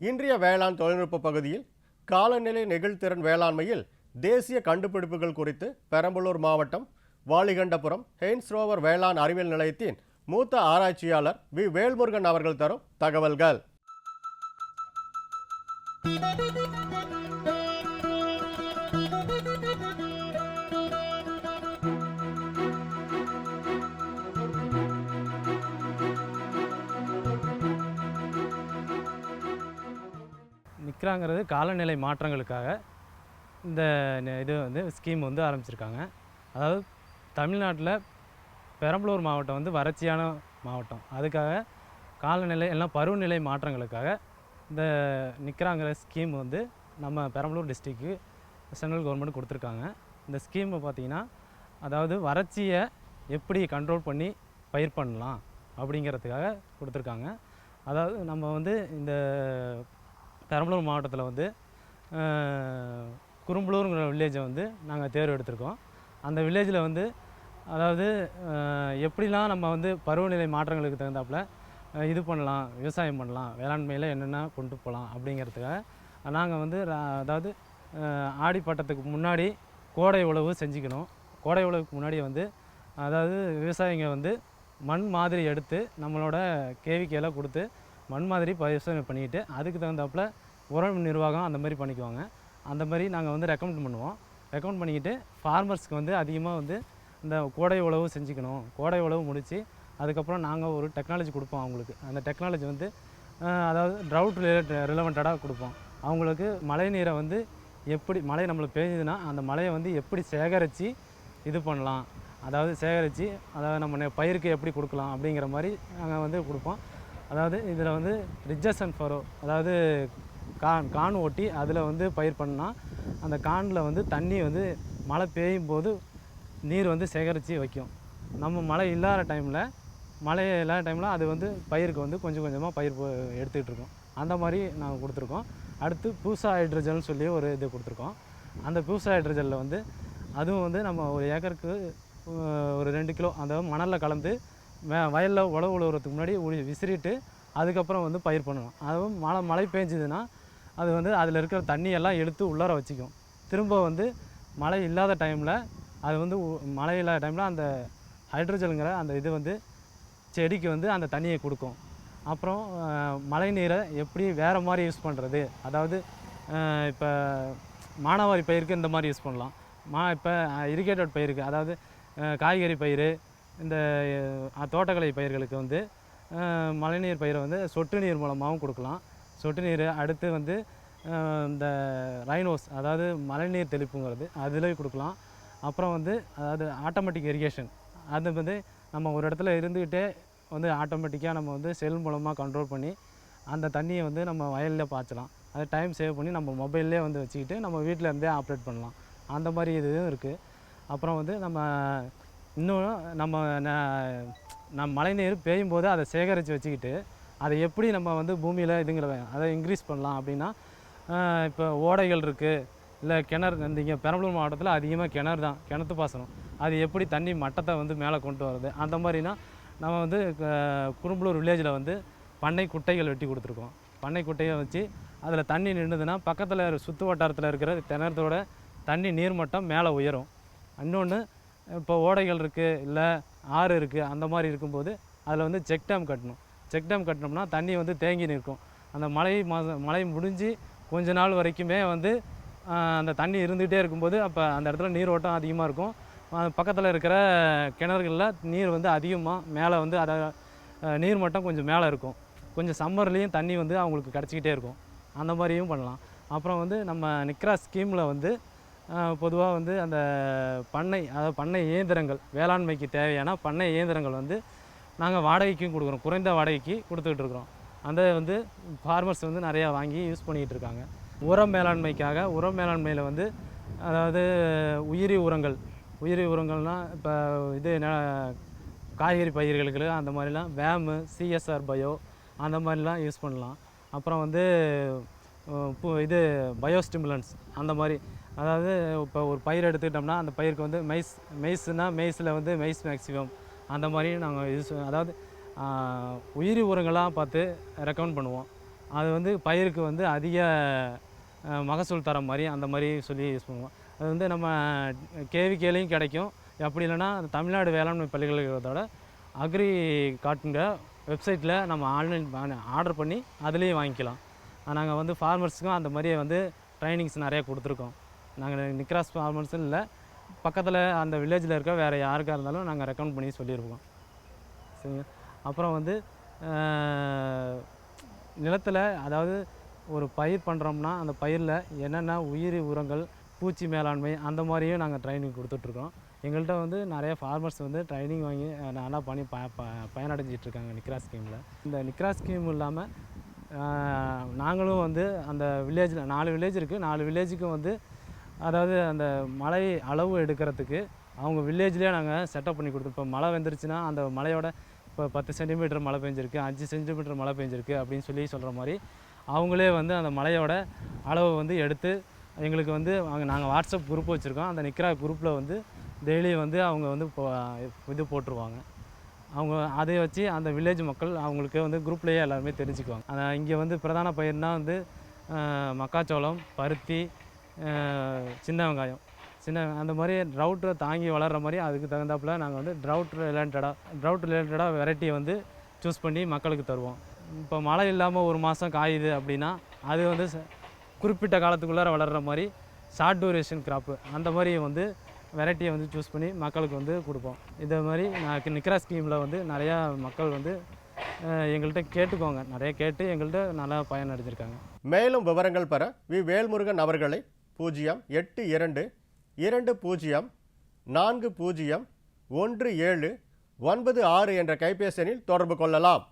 இன்றைய வேளாண் தொழில்நுட்ப பகுதியில் காலநிலை நெகிழ்திறன் வேளாண்மையில் தேசிய கண்டுபிடிப்புகள் குறித்து பெரம்பலூர் மாவட்டம் வாலிகண்டபுரம் ஹெய்ன்ஸ் ரோவர் வேளாண் அறிவியல் நிலையத்தின் மூத்த ஆராய்ச்சியாளர் வி வேல்முருகன் அவர்கள் தரும் தகவல்கள். நிற்கிறாங்கிறது காலநிலை மாற்றங்களுக்காக இந்த ந- இது வந்து ஸ்கீம் வந்து ஆரம்பிச்சிருக்காங்க. அதாவது தமிழ்நாட்டில் பெரம்பலூர் மாவட்டம் வந்து வறட்சியான மாவட்டம். அதுக்காக காலநிலை எல்லாம் பருவநிலை மாற்றங்களுக்காக இந்த நிற்கிறாங்கிற ஸ்கீம் வந்து நம்ம பெரம்பலூர் டிஸ்ட்ரிக்கு சென்ட்ரல் கவர்மெண்ட் கொடுத்துருக்காங்க. இந்த ஸ்கீமை பார்த்தீங்கன்னா அதாவது வறட்சியை எப்படி கண்ட்ரோல் பண்ணி பயிர் பண்ணலாம் அப்படிங்கிறதுக்காக கொடுத்துருக்காங்க. அதாவது நம்ம வந்து இந்த பெரம்பலூர் மாவட்டத்தில் வந்து அஹ், குறும்பலூருங்கிற வில்லேஜை வந்து நாங்கள் தேர்வு எடுத்திருக்கோம். அந்த வில்லேஜில் வந்து அதாவது எப்படிலாம் நம்ம வந்து பருவநிலை மாற்றங்களுக்கு தகுந்தாப்புல இது பண்ணலாம் விவசாயம் பண்ணலாம் வேளாண்மையில் என்னென்ன கொண்டு போகலாம் அப்படிங்கிறதுக்காக நாங்கள் வந்து அதாவது ஆடி பட்டத்துக்கு முன்னாடி கோடை உழவு செஞ்சுக்கணும். கோடை உழவுக்கு முன்னாடி வந்து அதாவது விவசாயிங்க வந்து மண் மாதிரி எடுத்து நம்மளோட கேவிக்கையெல்லாம் கொடுத்து மண் மாதிரி பரிசோதனை பண்ணிக்கிட்டு அதுக்கு தகுந்தாப்புல உரம் நிர்வாகம் அந்த மாதிரி பண்ணிக்குவாங்க. அந்த மாதிரி நாங்கள் வந்து ரெக்கமெண்ட் பண்ணுவோம். ரெக்கமெண்ட் பண்ணிக்கிட்டு ஃபார்மர்ஸ்க்கு வந்து அதிகமாக வந்து இந்த கோடை உழவு செஞ்சுக்கணும். கோடை உழவு முடித்து அதுக்கப்புறம் நாங்கள் ஒரு டெக்னாலஜி கொடுப்போம் அவங்களுக்கு. அந்த டெக்னாலஜி வந்து அதாவது ட்ரவுட் ரிலேட் ரிலவெண்டடாக கொடுப்போம். அவங்களுக்கு மழை நீரை வந்து எப்படி மழை நம்மளுக்கு பெய்யுதுன்னா அந்த மழையை வந்து எப்படி சேகரித்து இது பண்ணலாம். அதாவது சேகரித்து அதாவது நம்ம பயிருக்கு எப்படி கொடுக்கலாம் அப்படிங்கிற மாதிரி நாங்கள் வந்து கொடுப்போம். அதாவது இதில் வந்து ரிஜஸ் அண்ட் ஃபரோ அதாவது கான் கான் ஓட்டி அதில் வந்து பயிர் பண்ணால் அந்த கானில் வந்து தண்ணி வந்து மழை பெய்யும் போது நீர் வந்து சேகரித்து வைக்கும். நம்ம மழை இல்லாத டைமில் மழை இல்லாத டைமில் அது வந்து பயிருக்கு வந்து கொஞ்சம் கொஞ்சமாக பயிர் போ- எடுத்துக்கிட்டு இருக்கோம். அந்த மாதிரி நாங்கள் கொடுத்துருக்கோம். அடுத்து பூசா ஹைட்ரஜன் சொல்லி ஒரு இது கொடுத்துருக்கோம். அந்த பூசா ஹைட்ரஜனில் வந்து அதுவும் வந்து நம்ம ஒரு ஏக்கருக்கு ஒரு ரெண்டு கிலோ அந்த மணலில் கலந்து வயலில் உழவு உழுவுறதுக்கு முன்னாடி உழி விசிறிட்டு அதுக்கப்புறம் வந்து பயிர் பண்ணணும். அதுவும் மழை மழை பெஞ்சுதுன்னா அது வந்து அதில் இருக்கிற தண்ணியெல்லாம் எடுத்து உள்ளார வச்சுக்கும். திரும்ப வந்து மழை இல்லாத டைமில் அது வந்து உ- மழை இல்லாத டைமில் அந்த ஹைட்ரஜனுங்கிற அந்த இது வந்து செடிக்கு வந்து அந்த தண்ணியை கொடுக்கும். அப்புறம் மழை நீரை எப்படி வேறு மாதிரி யூஸ் பண்ணுறது அதாவது இப்போ மானாவாரி பயிருக்கு இந்த மாதிரி யூஸ் பண்ணலாம். மா இப்போ இரிகேட்டட் பயிருக்கு. அதாவது காய்கறி பயிர் இந்த தோட்டக்கலை பயிர்களுக்கு வந்து மழைநீர் பயிரை வந்து சொட்டு நீர் மூலமாகவும் கொடுக்கலாம். சொட்டு நீர் அடுத்து வந்து இந்த ரைனோஸ் அதாவது மழைநீர் தெளிப்புங்கிறது அதில் கொடுக்கலாம். அப்புறம் வந்து அதாவது ஆட்டோமேட்டிக் இரிகேஷன் அது வந்து நம்ம ஒரு இடத்துல இருந்துக்கிட்டே வந்து ஆட்டோமேட்டிக்காக நம்ம வந்து செல் மூலமாக கண்ட்ரோல் பண்ணி அந்த தண்ணியை வந்து நம்ம வயலில் பாய்ச்சலாம். அது டைம் சேவ் பண்ணி நம்ம மொபைல்லே வந்து வச்சுக்கிட்டு நம்ம வீட்டில் இருந்தே ஆப்ரேட் பண்ணலாம். அந்த மாதிரி இதுவும் இருக்குது அப்புறம் வந்து நம்ம இன்னும் நம்ம ந- மழை நீர் பெய்யும் போது அதை சேகரித்து வச்சுக்கிட்டு அதை எப்படி நம்ம வந்து பூமியில் இதுங்கிற அதை இன்க்ரீஸ் பண்ணலாம் அப்படின்னா இப்போ ஓடைகள் இருக்குது இல்லை கிணறு இந்த இங்கே பெரம்பலூர் மாவட்டத்தில் அதிகமாக கிணறு தான் கிணத்து பாசனம். அது எப்படி தண்ணி மட்டத்தை வந்து மேலே கொண்டு வருது அந்த மாதிரினா நம்ம வந்து குறும்பலூர் வில்லேஜில் வந்து பண்ணை குட்டைகள் வெட்டி கொடுத்துருக்கோம். பண்ணை குட்டையை வச்சு அதில் தண்ணி நின்றுதுன்னா பக்கத்தில் சுற்று வட்டாரத்தில் இருக்கிற கிணறத்தோட தண்ணி நீர்மட்டம் மேலே உயரும். இன்னொன்று இப்போ ஓடைகள் இருக்குது இல்லை ஆறு இருக்குது அந்த மாதிரி இருக்கும்போது அதில் வந்து செக் டேம் கட்டணும். செக் டேம் கட்டினோம்னா தண்ணி வந்து தேங்கி நிற்கும். அந்த மழை மாதம் மழை முடிஞ்சு கொஞ்ச நாள் வரைக்குமே வந்து அந்த தண்ணி இருந்துகிட்டே இருக்கும்போது அப்போ அந்த இடத்துல நீரோட்டம் அதிகமாக இருக்கும். பக்கத்தில் இருக்கிற கிணறுகளில் நீர் வந்து அதிகமாக மேலே வந்து அதை நீர் மட்டம் கொஞ்சம் மேலே இருக்கும். கொஞ்சம் சம்மர்லேயும் தண்ணி வந்து அவங்களுக்கு கிடச்சிக்கிட்டே இருக்கும். அந்த மாதிரியும் பண்ணலாம். அப்புறம் வந்து நம்ம நிக்ரா ஸ்கீமில் வந்து பொதுவாக வந்து அந்த பண்ணை அதாவது பண்ணை இயந்திரங்கள் வேளாண்மைக்கு தேவையான பண்ணை இயந்திரங்கள் வந்து நாங்கள் வாடகைக்கும் கொடுக்குறோம். குறைந்த வாடகைக்கு கொடுத்துக்கிட்டு இருக்கிறோம். அந்த வந்து ஃபார்மர்ஸ் வந்து நிறையா வாங்கி யூஸ் பண்ணிக்கிட்டு இருக்காங்க. உரம் மேலாண்மைக்காக உரம் மேலாண்மையில் வந்து அதாவது உயிரி உரங்கள் உயிரி உரங்கள்னால் இப்போ இது என்ன காய்கறி பயிர்களுக்கு அந்த மாதிரிலாம் வேமு சிஎஸ்ஆர் பயோ அந்த மாதிரிலாம் யூஸ் பண்ணலாம். அப்புறம் வந்து பு இது பயோஸ்டிமுலன்ஸ் அந்த மாதிரி அதாவது இப்போ ஒரு பயிர் எடுத்துக்கிட்டோம்னா அந்த பயிருக்கு வந்து மெய்ஸ் மெய்ஸ்னால் மெய்ஸில் வந்து மெய்ஸ் மேக்ஸிமம் அந்த மாதிரி நாங்கள் யூஸ் அதாவது உயிரி உரங்களாக பார்த்து ரெக்கமெண்ட் பண்ணுவோம். அது வந்து பயிருக்கு வந்து அதிக மகசூல் தர மாதிரி அந்த மாதிரி சொல்லி யூஸ் பண்ணுவோம். அது வந்து நம்ம கேவிகேலையும் கிடைக்கும். அப்படி இல்லைன்னா தமிழ்நாடு வேளாண்மை பல்கலைக்கழகத்தோட அக்ரி காட்டுங்க வெப்சைட்டில் நம்ம ஆன்லைன் ஆர்டர் பண்ணி அதுலேயும் வாங்கிக்கலாம். நாங்கள் வந்து ஃபார்மர்ஸுக்கும் அந்த மாதிரியே வந்து ட்ரைனிங்ஸ் நிறையா கொடுத்துருக்கோம். நாங்கள் நிக்ராஸ் ஃபார்மர்ஸ்னு இல்லை. பக்கத்தில் அந்த வில்லேஜில் இருக்க வேறு யாருக்காக இருந்தாலும் நாங்கள் ரெக்கமெண்ட் பண்ணி சொல்லியிருக்கோம் சரிங்க. அப்புறம் வந்து நிலத்தில் அதாவது ஒரு பயிர் பண்ணுறோம்னா அந்த பயிரில் என்னென்ன உயிரி உரங்கள் பூச்சி மேலாண்மை அந்த மாதிரியும் நாங்கள் ட்ரைனிங் கொடுத்துட்ருக்கோம். எங்கள்கிட்ட வந்து நிறைய ஃபார்மர்ஸ் வந்து ட்ரைனிங் வாங்கி நல்லா பண்ணி ப ப பயனடைஞ்சிட்டு நிக்ரா ஸ்கீமில் இந்த நிக்ரா ஸ்கீம் இல்லாமல் நாங்களும் வந்து அந்த வில்லேஜில் நாலு வில்லேஜ் இருக்குது நாலு வில்லேஜுக்கும் வந்து அதாவது அந்த மழை அளவு எடுக்கிறதுக்கு அவங்க வில்லேஜ்லேயே நாங்கள் செட்டப் பண்ணி கொடுத்துருப்போம் இப்போ மழை வந்துருச்சுன்னா அந்த மழையோட இப்போ பத்து சென்டிமீட்டர் மழை பெஞ்சிருக்கு அஞ்சு சென்டிமீட்டர் மழை பெஞ்சிருக்கு அப்படின்னு சொல்லி சொல்கிற மாதிரி அவங்களே வந்து அந்த மழையோட அளவை வந்து எடுத்து எங்களுக்கு வந்து அங்கே நாங்கள் வாட்ஸ்அப் குரூப் வச்சுருக்கோம். அந்த நிற்கிற குரூப்பில் வந்து டெய்லி வந்து அவங்க வந்து இப்போ இது போட்டுருவாங்க. அவங்க அதை வச்சு அந்த வில்லேஜ் மக்கள் அவங்களுக்கு வந்து குரூப்லேயே எல்லாருமே தெரிஞ்சுக்குவாங்க. இங்கே வந்து பிரதான பயிர்னால் வந்து மக்காச்சோளம் பருத்தி சின்ன வெங்காயம். சின்ன அந்த மாதிரி ட்ரவுட்டை தாங்கி வளர்கிற மாதிரி அதுக்கு தகுந்தாப்புல நாங்கள் வந்து ட்ரவுட் ரிலேட்டடாக ட்ரவுட் ரிலேட்டடாக வெரைட்டியை வந்து சூஸ் பண்ணி மக்களுக்கு தருவோம். இப்போ மழை இல்லாமல் ஒரு மாதம் காயுது அப்படின்னா அது வந்து ச- குறிப்பிட்ட காலத்துக்குள்ளார வளர்கிற மாதிரி ஷார்ட் டூரேஷன் கிராப்பு அந்த மாதிரி வந்து வெரைட்டியை வந்து சூஸ் பண்ணி மக்களுக்கு வந்து கொடுப்போம். இதே மாதிரி நான் நிற்கிற ஸ்கீமில் வந்து நிறையா மக்கள் வந்து எங்கள்கிட்ட கேட்டுக்கோங்க. நிறைய கேட்டு எங்கள்கிட்ட நல்லா பயனடைஞ்சிருக்காங்க. மேலும் விவரங்கள் பெற வி. வேல்முருகன் அவர்களை பூஜ்ஜியம் எட்டு இரண்டு இரண்டு பூஜ்ஜியம் நான்கு பூஜ்ஜியம் ஒன்று ஏழு ஒன்பது ஆறு என்ற கைபேசி எண்ணில் தொடர்பு கொள்ளலாம்.